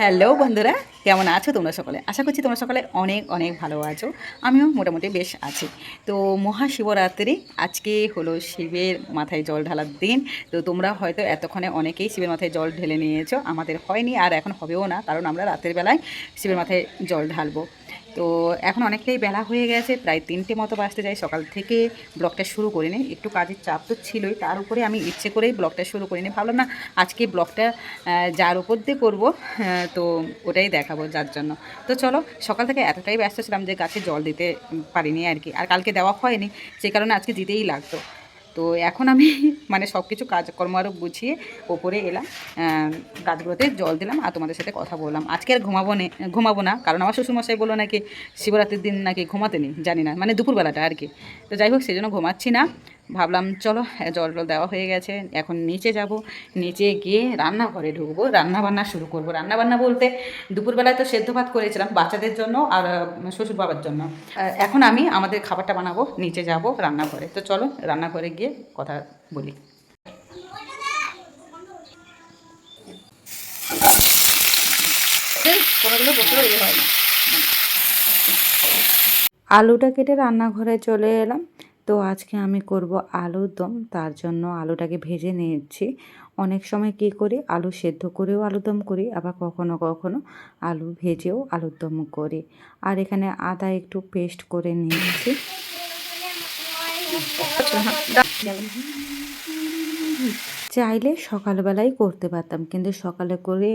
Hello বন্ধুরা, কেমন আছো তোমরা সকলে? আশা করছি তোমরা সকলে অনেক অনেক ভালো আছো। আমিও মোটামুটি বেশ আছি। তো মহাশিবরাত্রি, আজকে হলো শিবের মাথায় জল ঢালার দিন। তো তোমরা হয়তো এতক্ষণে অনেকেই শিবের মাথায় জল ঢেলে নিয়েছো, আমাদের হয়নি আর এখন হবেও না, কারণ আমরা রাতের বেলায় শিবের মাথায় জল ঢালবো। তো এখন অনেকটাই বেলা হয়ে গেছে, প্রায় তিনটে মতো বাজতে যাই সকাল থেকে ব্লগটা শুরু করে করিনি, একটু কাজের চাপ তো ছিলই, তার উপরে আমি ইচ্ছে করেই ব্লগটা শুরু করিনি, ভাবলাম না আজকে ব্লগটা যার উপর দিয়ে করব তো ওটাই দেখাবো যার জন্য। তো চলো, সকাল থেকে এতটাই ব্যস্ত ছিলাম যে গাছে জল দিতে পারিনি আর কি, আর কালকে দেওয়া হয়নি সেই কারণে আজকে দিতেই লাগতো। তো এখন আমি মানে সব কিছু কাজকর্ম আরও গুছিয়ে ওপরে এলাম গাছগুলোতে জল দিলাম আর তোমাদের সাথে কথা বললাম। আজকে আর ঘুমাবো নে, ঘুমাবো না, কারণ আমার শ্বশুরমশাই বলল নাকি শিবরাত্রির দিন নাকি ঘুমাতে নেই, জানি না মানে দুপুরবেলাটা আর কি। তো যাই হোক সেই জন্য ঘুমাচ্ছি না। ভাবলাম, চলো জল টল দেওয়া হয়ে গেছে, এখন নিচে যাব। নিচে গিয়ে রান্নাঘরে ঢুকবো রান্না বান্না শুরু করব। রান্না বান্না বলতে দুপুরবেলায় তো সেদ্ধ ভাত করেছিলাম বাচ্চাদের জন্য আর শ্বশুর বাবার জন্য। এখন আমি আমাদের খাবারটা বানাবো, নিচে যাব রান্নাঘরে। তো চলো, রান্নাঘরে গিয়ে কথা বলি। ইয়ে হয় না। আলুটা কেটে রান্নাঘরে চলে এলাম। তো আজকে আমি করব আলুর দম। তার জন্য আলুটাকে ভেজে নিয়েছি অনেক সময় কী করি? আলু সেদ্ধ করেও আলুর দম করি, আবার কখনো কখনো আলু ভেজেও আলুর দম করি। আর এখানে আদা একটু পেস্ট করে নিয়েছি। চাইলে সকালবেলাই করতে পারতাম, কিন্তু সকালে করে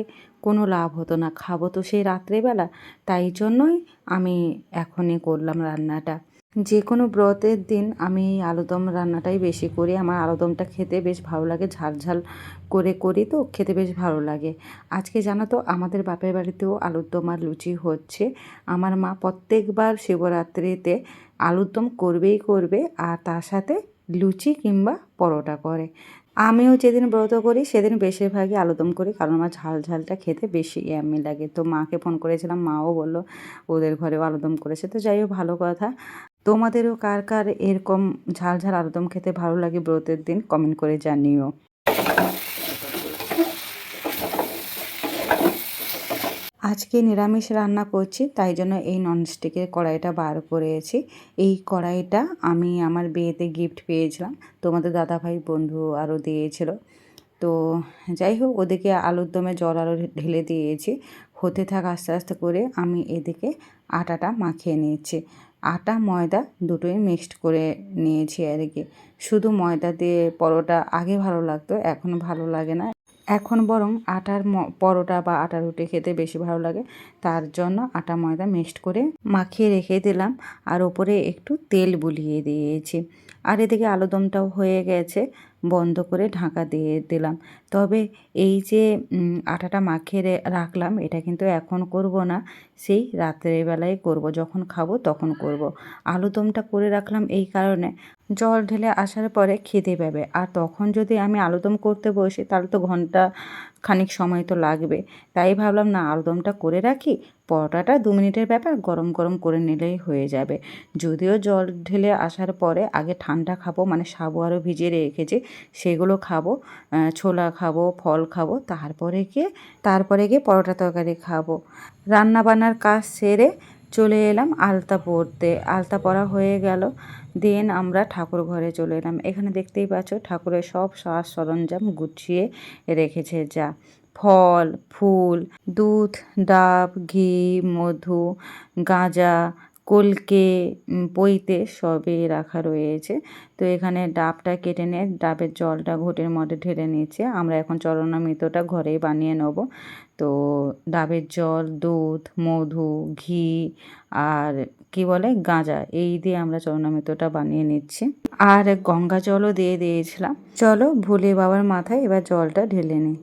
কোনো লাভ হতো না। খাব তো সেই রাত্রেবেলা, তাই জন্যই আমি এখনই করলাম রান্নাটা। যে কোনো ব্রতের দিন আমি আলুদম রান্নাটাই বেশি করি। আমার আলুদমটা খেতে বেশ ভালো লাগে ঝালঝাল ঝাল করে করি তো, খেতে বেশ ভালো লাগে। আজকে জানো তো, আমাদের বাপের বাড়িতেও আলুর দম আর লুচি হচ্ছে। আমার মা প্রত্যেকবার শিবরাত্রিতে আলুর দম করবেই করবে আর তার সাথে লুচি কিংবা পরোটা করে। আমিও যেদিন ব্রত করি, সেদিন বেশিরভাগই আলুদম করি, কারণ আমার ঝাল ঝালটা খেতে বেশি ইয়ামি লাগে। তো মাকে ফোন করেছিলাম, মাও বলল, ওদের ঘরেও আলুদম করেছে। তো যাই হোক, ভালো কথা। তোমাদেরও কার কার এরকম ঝাল ঝাল আলুদম খেতে ভালো লাগে ব্রতের দিন, কমেন্ট করে জানিও। আজকে নিরামিষ রান্না করছি, তাই জন্য এই ননস্টিকের কড়াইটা বার করেছি। এই কড়াইটা আমি আমার বিয়েতে গিফট পেয়েছিলাম, তোমাদের দাদাভাই বন্ধু আরও দিয়েছিল। তো যাই হোক, ওদিকে আলুর দমে জল আরও ঢেলে দিয়েছি। হতে থাক আস্তে আস্তে করে আমি এদিকে আটাটা মাখিয়ে নিয়েছি আটা, ময়দা দুটোই মিক্সড করে নিয়েছি আর কি শুধু ময়দা দিয়ে পরোটা আগে ভালো লাগতো, এখন ভালো লাগে না। এখন বরং আটার পরোটা বা আটা রুটি খেতে বেশি ভালো লাগে। তার জন্য আটা ময়দা মিক্সড করে মাখিয়ে রেখে দিলাম আর ওপরে একটু তেল বুলিয়ে দিয়েছি। আর এদিকে আলুদমটাও হয়ে গেছে, বন্ধ করে ঢাকা দিয়ে দিলাম। তবে এই যে আটাটা মাখিয়ে রাখলাম, এটা কিন্তু এখন করব না। সেই রাত্রের বেলায় করব, যখন খাব তখন করব। আলুদমটা করে রাখলাম এই কারণে। জল ঢেলে আসার পরে খেতে পাবে। আর তখন যদি আমি আলুদম করতে বসি, তাহলে তো ঘণ্টা খানিক সময় তো লাগবে। তাই ভাবলাম, না আলুদমটা করে রাখি। পরোটাটা দু মিনিটের ব্যাপার, গরম গরম করে নিলেই হয়ে যাবে। যদিও জল ঢেলে আসার পরে আগে ঠান্ডা খাব মানে সাবু আরও ভিজিয়ে রেখেছি, সেগুলো খাব ছোলা খাব, ফল খাব, তারপরে গিয়ে তারপরে গিয়ে পরোটা তরকারি খাব। রান্না বান্নার কাজ সেরে চলে এলাম আলতা পরতে। আলতা পরা হয়ে গেল। দেন আমরা ঠাকুর ঘরে চলে এলাম। এখানে দেখতেই পাচ্ছ, ঠাকুরের সব সাজ সরঞ্জাম গুছিয়ে রেখেছে যা। ফল, ফুল, দুধ, ডাব, ঘি, মধু, গাঁজা, কলকে পইতে সবই রাখা রয়েছে। তো এখানে ডাবটা কেটে নিয়ে ডাবের জলটা ঘুটের মধ্যে ঢেলে নিয়েছে। আমরা এখন চরণামৃতটা ঘরেই বানিয়ে নেব। তো ডাবের জল, দুধ, মধু, ঘি আর কি বলে গাঁজা, এই দিয়ে আমরা চরণামৃতটা বানিয়ে নিচ্ছি। আর গঙ্গা জলও দিয়ে দিয়েছিলাম। চলো ভোলে বাবার মাথায় এবার জলটা ঢেলে নিই।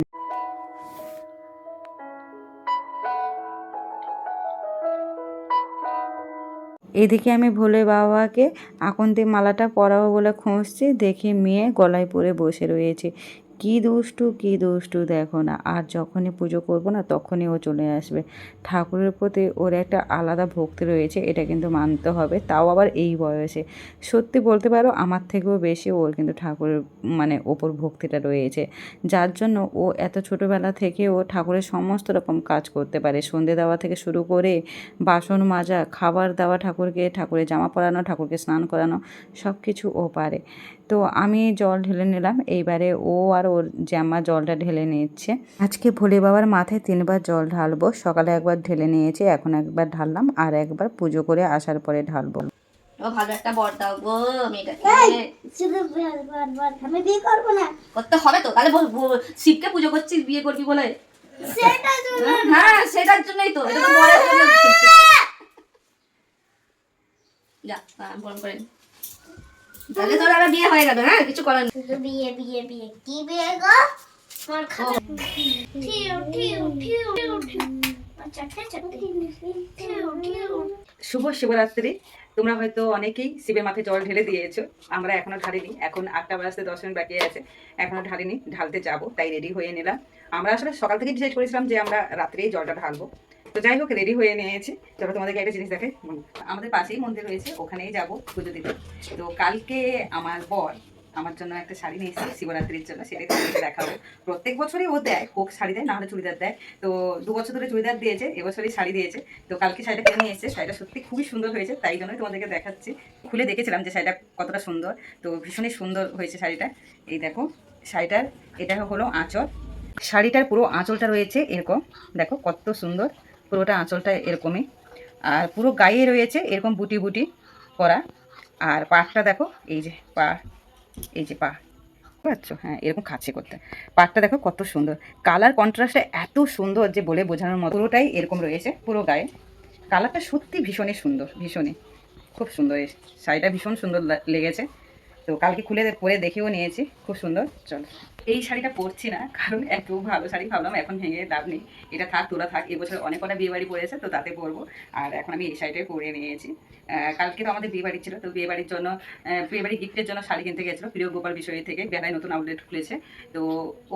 এদিকে আমি ভোলে বাবাকে আকন্তি মালাটা পরাবো বলে খুঁজছি, দেখি মেয়ে গলায় পরে বসে রয়েছে। কি দুষ্টু কি দুষ্টু দেখো না। আর যখনই পুজো করব না, তখনই ও চলে আসবে। ঠাকুরের প্রতি ওর একটা আলাদা ভক্তি রয়েছে, এটা কিন্তু মানতে হবে। তাও আবার এই বয়সে। সত্যি বলতে পারো, আমার থেকেও বেশি ওর কিন্তু ঠাকুরের মানে ওপর ভক্তিটা রয়েছে। যার জন্য ও এত ছোটোবেলা থেকে ও ঠাকুরের সমস্ত রকম কাজ করতে পারে। সন্ধে দেওয়া থেকে শুরু করে বাসন মাজা, খাবার দেওয়া ঠাকুরকে, ঠাকুরের জামা পরানো, ঠাকুরকে স্নান করানো সব কিছু ও পারে। তো আমি জল ঢেলে নিলাম। এইবারে ও আর ওর জামা জলটা ঢেলে নিচ্ছে। আজকে ভোলে বাবার মাথায় তিনবার জল ঢালবো। সকালে একবার ঢেলে নিয়েছি এখন একবার ঢাললাম আর একবার পুজো করে আসার পরে ঢালবো। ও ভালো একটা বর দাও গো মেয়েটাকে শুধু বল বল বল আমি বিয়ে করব না। করতে হবে তো তাহলে বল বল- শিবকে পুজো করছিস বিয়ে করবি বলে? হ্যাঁ সেটার জন্যই তো এটা তো বরের জন্য। যা করেন তাহলে তোর আর বিয়ে হয়ে গেল হ্যাঁ কিছু করার নেই। বিয়ে বিয়ে বিয়ে। কি বিয়ে গো? আমার ঠিউ ঠিউ ঠিউ ঠিউ শুভ শিবরাত্রি। তোমরা হয়তো অনেকেই শিবের মাথায় জল ঢেলে দিয়েছ। আমরা এখনও ঢালিনি। এখন আটটা বাজতে দশ মিনিট বাকি আছে। এখনও ঢালিনি ঢালতে যাব তাই রেডি হয়ে নিলাম। আমরা আসলে সকাল থেকে ডিসাইড করেছিলাম যে আমরা রাত্রেই জলটা ঢালবো। তো যাই হোক, রেডি হয়ে নিয়েছি। চলো তোমাদেরকে একটা জিনিস দেখে আমাদের পাশেই মন্দির রয়েছে, ওখানেই যাব পুজো দিতে। তো কালকে আমার বর আমার জন্য একটা শাড়ি নিয়ে এসেছে শিবরাত্রির জন্য, সেটাই তোমাদেরকে দেখাবো। প্রত্যেক বছরই ও দেয়, হোক শাড়ি দেয়, না হলে চুড়িদার দেয়। তো দু বছর ধরে চুড়িদার দিয়েছে, এবছরই শাড়ি দিয়েছে। তো কালকে শাড়িটা কিনে এসেছে, শাড়িটা সত্যি খুবই সুন্দর হয়েছে, তাই জন্যই তোমাদেরকে দেখাচ্ছি। খুলে দেখেছিলাম যে শাড়িটা কতটা সুন্দর। তো ভীষণই সুন্দর হয়েছে শাড়িটা। এই দেখো, শাড়িটার, এটা হলো আঁচল। শাড়িটার পুরো আঁচলটা রয়েছে এরকম, দেখো কত সুন্দর। পুরোটা আঁচলটা এরকমই। আর পুরো গায়ে রয়েছে এরকম বুটি বুটি করা। আর পাটটা দেখো, এই যে পা, এই যে পা পাচ্ছ? হ্যাঁ এরকম খাচ্ছে করতে। পাটটা দেখো কত সুন্দর। কালার কন্ট্রাস্টটা এত সুন্দর যে বলে বোঝানোর মতো। পুরোটাই এরকম রয়েছে পুরো গায়ে। কালারটা সত্যি ভীষণই সুন্দর, ভীষণই। খুব সুন্দর এই শাড়িটা ভীষণ সুন্দর লেগেছে। তো কালকে খুলে পরে দেখেও নিয়েছি। খুব সুন্দর। চলো। এই শাড়িটা পরছি না, কারণ এত ভালো শাড়ি ভাবলাম এখন ভেঙে লাভ নেই। এটা থাক তোরা থাক, এবছর অনেক কটা বিয়ে বাড়ি পড়েছে, তো তাতে পরবো। আর এখন আমি এই শাড়িটাই পরে নিয়েছি। কালকে তো আমাদের বিয়ে বাড়ি ছিল, তো বিয়ে বাড়ির জন্য বিয়ে বাড়ি গিফটের জন্য শাড়ি কিনতে গেছিল, প্রিয় গোপাল বিষয় থেকে। বেলায় নতুন আউটলেট খুলেছে। তো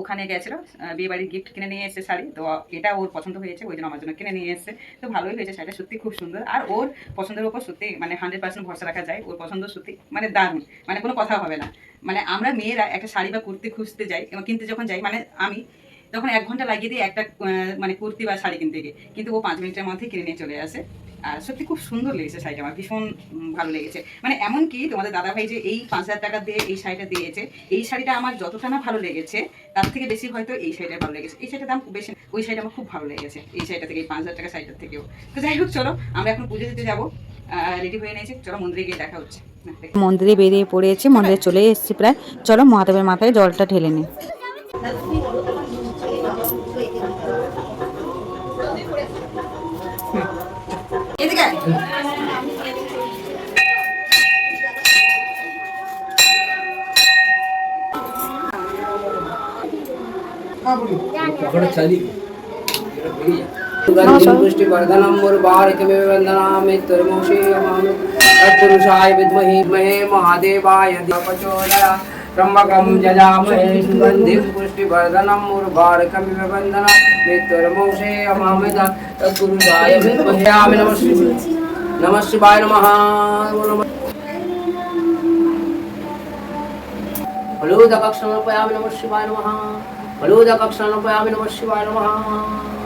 ওখানে গেছিল বিয়ে বাড়ির গিফট কিনে নিয়ে এসেছে শাড়ি। তো এটা ওর পছন্দ হয়েছে, ওই জন্য আমার জন্য কিনে নিয়ে এসেছে। তো ভালোই হয়েছে শাড়িটা, সত্যি খুব সুন্দর। আর ওর পছন্দের উপর সত্যি মানে হান্ড্রেড পার্সেন্ট ভরসা রাখা যায়। ওর পছন্দ সত্যি মানে দারুণ মানে কোনো কথা হবে না। মানে আমরা মেয়েরা একটা শাড়ি বা কুর্তি খুঁজতে যাই এবং কিনতে যখন যাই মানে আমি, তখন এক ঘণ্টা লাগিয়ে দিই একটা মানে কুর্তি বা শাড়ি কিনতে গিয়ে, কিন্তু ও পাঁচ মিনিটের মধ্যে কিনে নিয়ে চলে আসে। আর সত্যি খুব সুন্দর লেগেছে শাড়িটা আমার, ভীষণ ভালো লেগেছে। মানে এমন কি তোমাদের দাদাভাই যে এই পাঁচ হাজার টাকা দিয়ে এই শাড়িটা দিয়েছে, এই শাড়িটা আমার যতটা না ভালো লেগেছে, তার থেকে বেশি হয়তো এই শাড়িটা ভালো লেগেছে। এই শাড়িটার দাম খুব বেশি ওই শাড়িটা আমার খুব ভালো লেগেছে, এই শাড়িটা থেকে, এই পাঁচ হাজার টাকা শাড়িটার থেকেও। তো যাই হোক, চলো, আমরা এখন পুজো দিতে যাব রেডি হয়ে নিয়েছি। চলো মন্দিরে গিয়ে দেখা হচ্ছে। মন্দিরে বেরিয়ে পড়েছি মন্দিরে চলে এসেছি প্রায়। চলো মহাদেবের মাথায় জলটা ঢেলে নিই এদিকে আয়। पुष्टिवर्धनम मुर्बारकमेव वन्दनामि त्वरमोषे यमामि। तत्पुरुषाय विद्महे महे महादेवाय प्रचोदया त्र्यम्बकं जजामहे सुगन्धिं पुष्टिवर्धनं मुर्बारकमिव वन्दनामि त्वरमोषे यमामि। तत्पुरुषाय विद्महे आमि। नमः नमः शिवाय नमः। नमः नमः शिवाय नमः। फलूदकक्षणोपयामि नमः शिवाय नमः।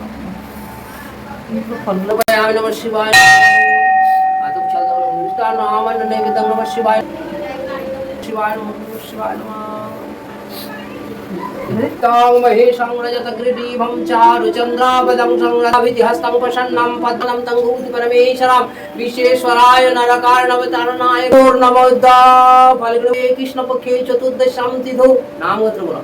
फलूदपयामि नमः शिवाय आतुं चलदवनुष्ठानामन्न नैवेद्यं नमः शिवाय शिवाय नमः शिवाय नमः नृत्तां महेशं रजतग्रीडीभं चारुचन्द्रापदं संरभिहस्तं प्रसन्नं पद्मं तङ्गूति परमेश्वरं विश्वेश्वराय नरकार्णवतरणाय पूर्णमोद्दा फलग्रहे कृष्णपक्षे चतुर्दशां तिथौ नामगोत्र बोलो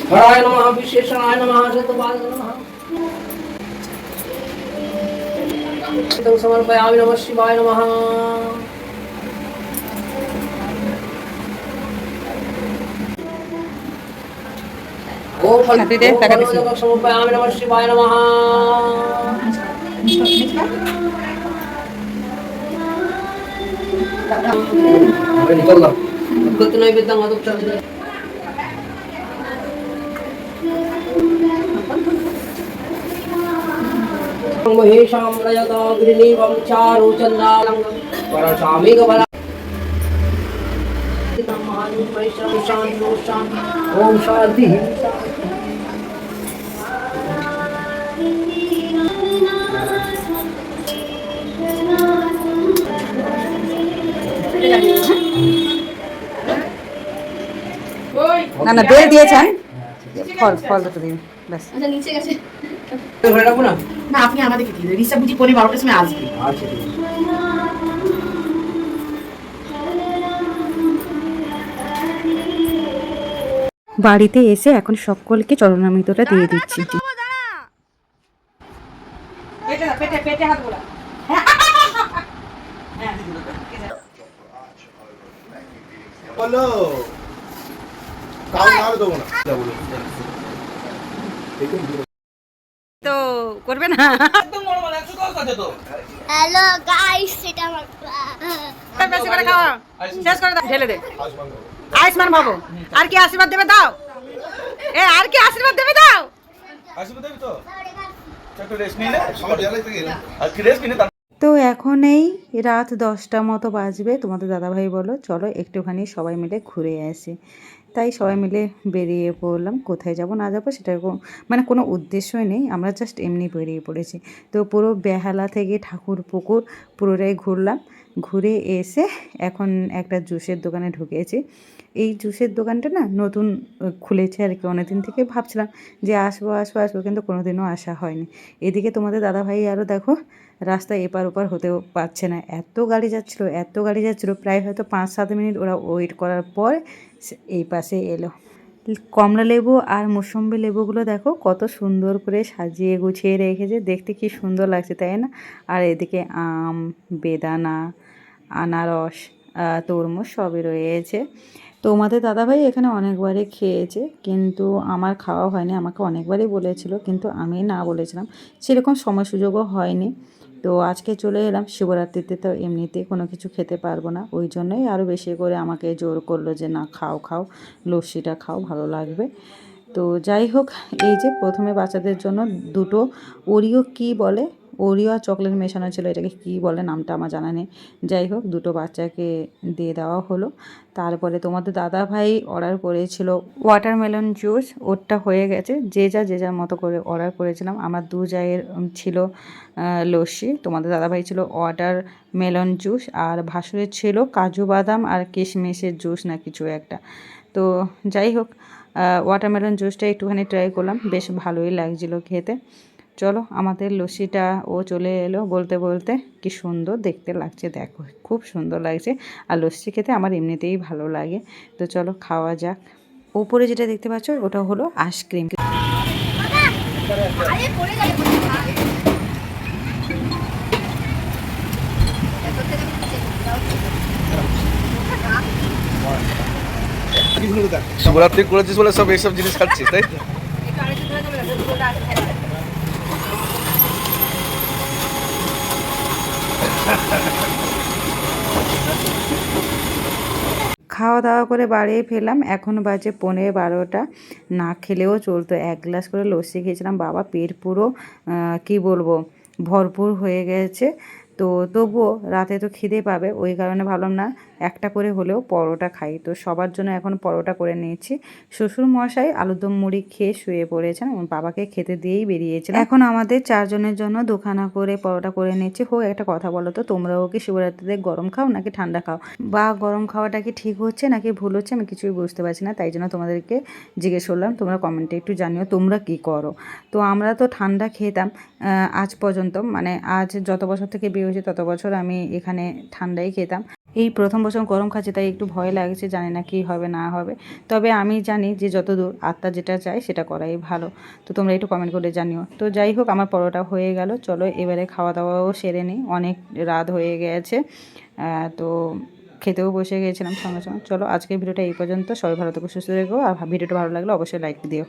शिवाय हराय नमः विश्वेश्वराय नमः शतपाद नमः तं समर्पयामि नमः शिवाय नमः ॐ हाथी दे, टाका दिसू. फलमोदकं समर्पयामि नमः शिवाय नमः गत नैवेद्यं अदुक्तं महेशां रजता ग्रिनीवं चारु चन्द्रालङ्गं परशामि गबला ओम शांति না না বেল দিয়েছেন ফল ফল দুটো দিন ব্যাস আচ্ছা নিচে গেছে রাখব না? না আপনি আমাদেরকে দিয়ে দেবেন রিসা বুঝি পরে বারোটার সময় আসবে। আচ্ছা ঠিক আছে। বাড়িতে এসে এখন সকলকে চরণামৃতটা দিয়ে দিচ্ছি। পেটে পেটে পেটে হাত গোলা বলো। কাউ নাড় দেবো না। তো করবে না? হ্যালো গাইস এটা আমার বেশি করে খাওয়া। শেষ করে দাও। ঢেলে দে। আয়ুষ্মান বাবু আর কি আশীর্বাদ দেবে দাও? এ আর কি আশীর্বাদ দেবে দাও? আসবে দেবি তো? একটু রেস্ট নিলে সবাই জেলায় আর কি রেস্ট নিলে তো এখন এই রাত দশটা মতো বাজবে। তোমাদের দাদাভাই বলো চলো একটুখানি সবাই মিলে ঘুরে আসি। তাই সবাই মিলে বেরিয়ে পড়লাম। কোথায় যাব না যাব সেটা মানে কোনো উদ্দেশ্যই নেই। আমরা জাস্ট এমনি বেরিয়ে পড়েছি। তো পুরো বেহালা থেকে ঠাকুর পুকুর পুরোটাই ঘুরলাম। ঘুরে এসে এখন একটা জুসের দোকানে ঢুকেছি। এই জুসের দোকানটা না নতুন খুলেছে আর কি। অনেকদিন থেকে ভাবছিলাম যে আসব আসব আসব কিন্তু কোনোদিনও আসা হয়নি। এদিকে তোমাদের দাদাভাই আরও দেখো রাস্তা এপার ওপার হতেও পারছে না। এত গাড়ি যাচ্ছিল, এত গাড়ি যাচ্ছিল, প্রায় হয়তো পাঁচ সাত মিনিট ওরা ওয়েট করার পর এই পাশে এলো। কমলা লেবু আর মৌসম্বি লেবুগুলো দেখো কত সুন্দর করে সাজিয়ে গুছিয়ে রেখেছে, দেখতে কি সুন্দর লাগছে তাই না? আর এদিকে আম, বেদানা, আনারস তরমুজ সবই রয়েছে। তোমাদের দাদাভাই এখানে অনেকবারই খেয়েছে, কিন্তু আমার খাওয়া হয়নি, আমাকে অনেকবারই বলেছিল, কিন্তু আমি না বলেছিলাম। সেরকম সময় সুযোগও হয়নি। তো আজকে চলে এলাম শিবরাত্রিতে তো এমনিতে কোনো কিছু খেতে পারব না। ওই জন্যই আরও বেশি করে আমাকে জোর করল যে, না, খাও খাও, লস্যিটা খাও, ভালো লাগবে। তো যাই হোক, এই যে প্রথমে বাচ্চাদের জন্য দুটো ওরিও কি বলে? ওরিও চকলেট মেশানো ছিল, এটাকে কী বলে নামটা আমার জানা নেই। যাই হোক, দুটো বাচ্চাকে দিয়ে দেওয়া হলো। তারপরে তোমাদের দাদা ভাই অর্ডার করেছিল ওয়াটারমেলন জুস ওরটা হয়ে গেছে। যে যা, যে যার মতো করে অর্ডার করেছিলাম। আমার দু জায়ের ছিল লস্যি। তোমাদের দাদাভাই ছিল ওয়াটার মেলন জুস আর ভাসুরের ছিল কাজু বাদাম আর কিশমিশের জুস না কিছু একটা। তো যাই হোক ওয়াটারমেলন জুসটা একটুখানি ট্রাই করলাম। বেশ ভালোই লাগছিল খেতে। চলো আমাদের লস্যিটা, ও চলে এলো বলতে বলতে কি সুন্দর দেখতে লাগছে, দেখো, খুব সুন্দর লাগছে। আর লস্যি খেতে আমার এমনিতেই ভালো লাগে। তো চলো খাওয়া যাক। ওপরে যেটা দেখতে পাচ্ছ, ওটা হলো আইসক্রিম। শিবরাত্রি করেছিস বলে সব এইসব জিনিস খাচ্ছিস, তাই তো? খাওয়া দাওয়া করে বাড়িয়ে ফেলাম এখন বাজে পনেরো বারোটা। না খেলেও চলতো। এক গ্লাস করে লস্যি খেয়েছিলাম। বাবা পেট পুরো কি বলব, ভরপুর হয়ে গেছে। তো তবুও রাতে তো খিদে পাবে, ওই কারণে ভাবলাম না একটা করে হলেও পরোটা খাই। তো সবার জন্য এখন পরোটা করে নিয়েছি। শ্বশুর মশাই আলুদম মুড়ি খেয়ে শুয়ে পড়েছেন, এবং বাবাকে খেতে দিয়েই বেরিয়েছেন। এখন আমাদের চারজনের জন্য দুখানা করে পরোটা করে নিয়েছি। হোক, একটা কথা বলো তো, তোমরাও কি শিবরাত্রিতে গরম খাও নাকি ঠান্ডা খাও? বা গরম খাওয়াটা কি ঠিক হচ্ছে নাকি ভুল হচ্ছে আমি কিছুই বুঝতে পারছি না, তাই জন্য তোমাদেরকে জিজ্ঞেস করলাম, তোমরা কমেন্টে একটু জানিও তোমরা কি করো। তো আমরা তো ঠান্ডা খেতাম আজ পর্যন্ত মানে আজ যত বছর থেকে বিয়ে হয়েছে তত বছর আমি এখানে ঠান্ডাই খেতাম। এই প্রথম বছর গরম খাচ্ছে, তাই একটু ভয় লাগছে, জানি না কি হবে, না হবে। তবে আমি জানি যে যতদূর আত্মা যেটা চায় সেটা করাই ভালো। তো তোমরা একটু কমেন্ট করে জানিও। তো যাই হোক, আমার পরোটা হয়ে গেল। চলো, এবারে খাওয়া দাওয়াও সেরে নিই। অনেক রাত হয়ে গেছে। তো খেতেও বসে গিয়েছিলাম সঙ্গে সঙ্গে। চলো, আজকের ভিডিওটা এই পর্যন্ত। সবাই ভালো থেকো, সুস্থ থেকো। আর ভিডিওটা ভালো লাগলে অবশ্যই লাইক দিও।